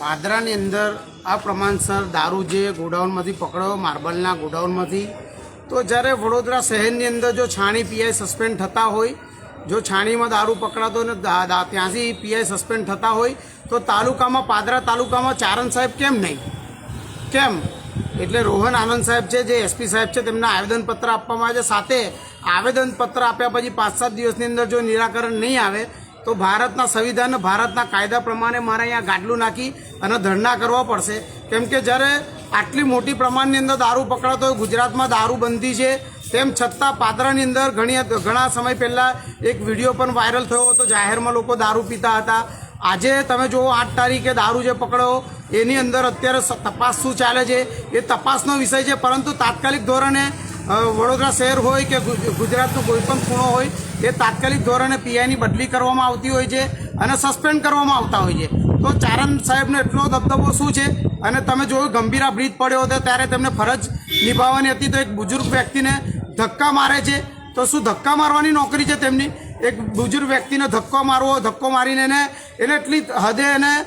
પાદરાની અંદર આ પ્રમાણસર દારૂ જે ગોડાઉનમાંથી પકડ્યો, માર્બલના ગોડાઉનમાંથી, તો જ્યારે વડોદરા શહેરની અંદર જો છાણી પીઆઈ સસ્પેન્ડ થતા હોય, જો છાણીમાં દારૂ પકડાતો ને ત્યાંથી પીઆઈ સસ્પેન્ડ થતા હોય, તો તાલુકામાં, પાદરા તાલુકામાં ચારણ સાહેબ કેમ નહીં? કેમ? એટલે રોહન આનંદ સાહેબ છે, જે એસપી સાહેબ છે, તેમને આવેદનપત્ર આપવામાં આવે છે. સાથે આવેદનપત્ર આપ્યા પછી પાંચ સાત દિવસની અંદર જો નિરાકરણ નહીં આવે તો ભારતના સંવિધાન ભારતના કાયદા પ્રમાણે મારે અહીંયા ગાડલું નાખી અને ધરણા કરવા પડશે. કેમ કે જ્યારે આટલી મોટી પ્રમાણની અંદર દારૂ પકડાતો હોય, ગુજરાતમાં દારૂબંધી છે, તેમ છતાં પાદરાની અંદર ઘણી ઘણા સમય પહેલાં એક વીડિયો પણ વાયરલ થયો હતો, જાહેરમાં લોકો દારૂ પીતા હતા. આજે તમે જુઓ, આઠ તારીખે દારૂ જે પકડ્યો એની અંદર અત્યારે તપાસ શું ચાલે છે? એ તપાસનો વિષય છે, પરંતુ તાત્કાલિક ધોરણે વડોદરા શહેર હોય કે ગુજ- ગુજરાતનો કોઈ પણ ખૂણો હોય, એ તાત્કાલિક ધોરણે પીઆઈની બદલી કરવામાં આવતી હોય છે અને સસ્પેન્ડ કરવામાં આવતા હોય છે. તો ચારણ સાહેબનો એટલો દબદબો શું છે? અને તમે જોયું ગંભીરા બ્રિજ પડ્યો હતો ત્યારે તેમને ફરજ નિભાવવાની હતી તો એક બુજુર્ગ વ્યક્તિને ધક્કા મારે છે. તો શું ધક્કા મારવાની નોકરી છે તેમની? એક બુજુર્ગ વ્યક્તિને ધક્કો મારવો, ધક્કો મારીને એને એને એટલી હદે એને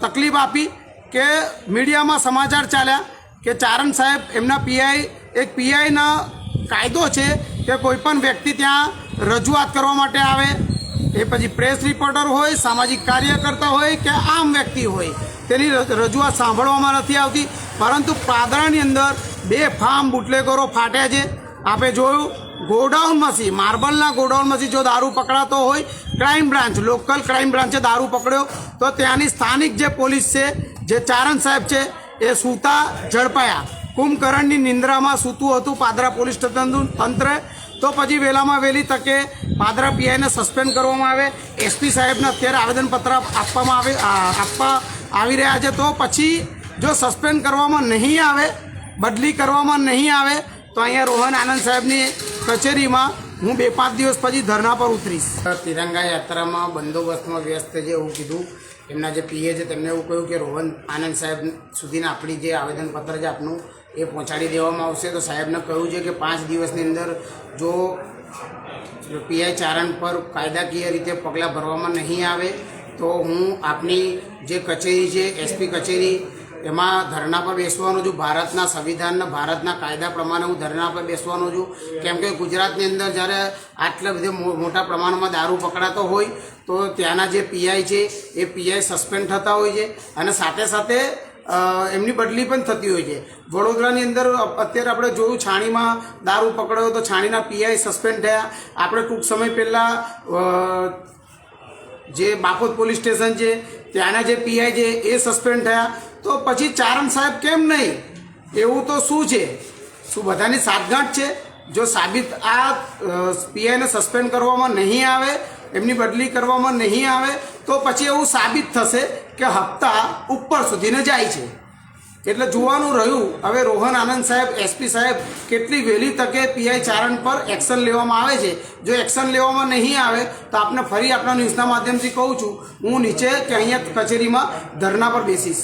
તકલીફ આપી કે મીડિયામાં સમાચાર ચાલ્યા. કે ચારણ સાહેબ, એમના પીઆઈ, એક પીઆઈના કાયદો છે કે કોઈ પણ વ્યક્તિ ત્યાં રજૂઆત કરવા માટે આવે. એ પછી પ્રેસ રિપોર્ટર હોય, સામાજિક કાર્યકર્તા હોય કે આમ વ્યક્તિ હોય, તેની રજૂઆત સાંભળવામાં નથી આવતી. પરંતુ પાદરાની અંદર બે ફાર્મ બુટલેગરો ફાટ્યા છે. આપણે જોયું, ગોડાઉનમાંથી, માર્બલના ગોડાઉનમાંથી જો દારૂ પકડાતો હોય, ક્રાઇમ બ્રાન્ચ, લોકલ ક્રાઇમ બ્રાન્ચે દારૂ પકડ્યો. તો ત્યાંની સ્થાનિક જે પોલીસ છે, જે ચારણ સાહેબ છે એ સૂતા ઝડપાયા. કુંભકરણની નિંદ્રામાં સૂતું હતું પાદરા પોલીસ તંત્રે. તો પછી વહેલામાં વહેલી તકે પાદરા પીઆઈને સસ્પેન્ડ કરવામાં આવે. એસપી સાહેબને અત્યારે આવેદનપત્ર આપવામાં આવે આપવા આવી રહ્યા છે. તો પછી જો સસ્પેન્ડ કરવામાં નહીં આવે, બદલી કરવામાં નહીં આવે, તો અહીંયા રોહન આનંદ સાહેબની કચેરીમાં હું બે પાંચ દિવસ પછી ધરના પર ઉતરીશ. તિરંગા યાત્રામાં બંદોબસ્તમાં વ્યસ્ત છે એવું કીધું. એમના જે પીએ છે તેમને એવું કહ્યું કે રોહન આનંદ સાહેબ સુધીના આપણી જે આવેદનપત્ર છે આપનું, એ પહોંચાડી દેવામાં આવશે. તો સાહેબને કહ્યું છે કે પાંચ દિવસની અંદર જો પીઆઈ ચારણ પર કાયદાકીય રીતે પગલાં ભરવામાં નહીં આવે, તો હું આપની જે કચેરી છે, એસપી કચેરી એમાં ધરણા પર બેસવાનો છું, ભારતના સંવિધાનના, ભારતના કાયદા પ્રમાણે હું ધરણા પર બેસવાનો છું. કેમ કે ગુજરાતની અંદર જ્યારે આટલા બધે મોટા પ્રમાણમાં દારૂ પકડાતો હોય, તો ત્યાંના જે પીઆઈ છે, એ પીઆઈ સસ્પેન્ડ થતા હોય છે અને સાથે સાથે એમની બદલી પણ થતી હોય છે. વડોદરાની અંદર અત્યારે આપણે જોયું છાણીમાં દારૂ પકડાયો તો છાણીના પીઆઈ સસ્પેન્ડ થયા. આપણે ટૂંક સમય પહેલાં જે બાપોદ પોલીસ સ્ટેશન છે, ત્યાંના જે પીઆઈ છે, એ સસ્પેન્ડ થયા. તો પછી ચારણ સાહેબ કેમ નહીં? એવું તો શું છે? શું બધાની સાતગાંઠ છે? જો સાબિત આ પીઆઈને સસ્પેન્ડ કરવામાં નહીં આવે, એમની બદલી કરવામાં નહીં આવે, તો પછી એવું સાબિત થશે કે હપ્તા ઉપર સુધીને જાય છે. એટલે જોવાનું રહ્યું, હવે રોહન આનંદ સાહેબ, એસપી સાહેબ, કેટલી વહેલી તકે પીઆઈ ચારણ પર એક્શન લેવામાં આવે છે? જો એક્શન લેવામાં નહીં આવે, તો આપને ફરી આપણા ન્યૂઝના માધ્યમથી કહું છું, હું નીચે કે અહીંયા કચેરીમાં ધરના પર બેસીશ.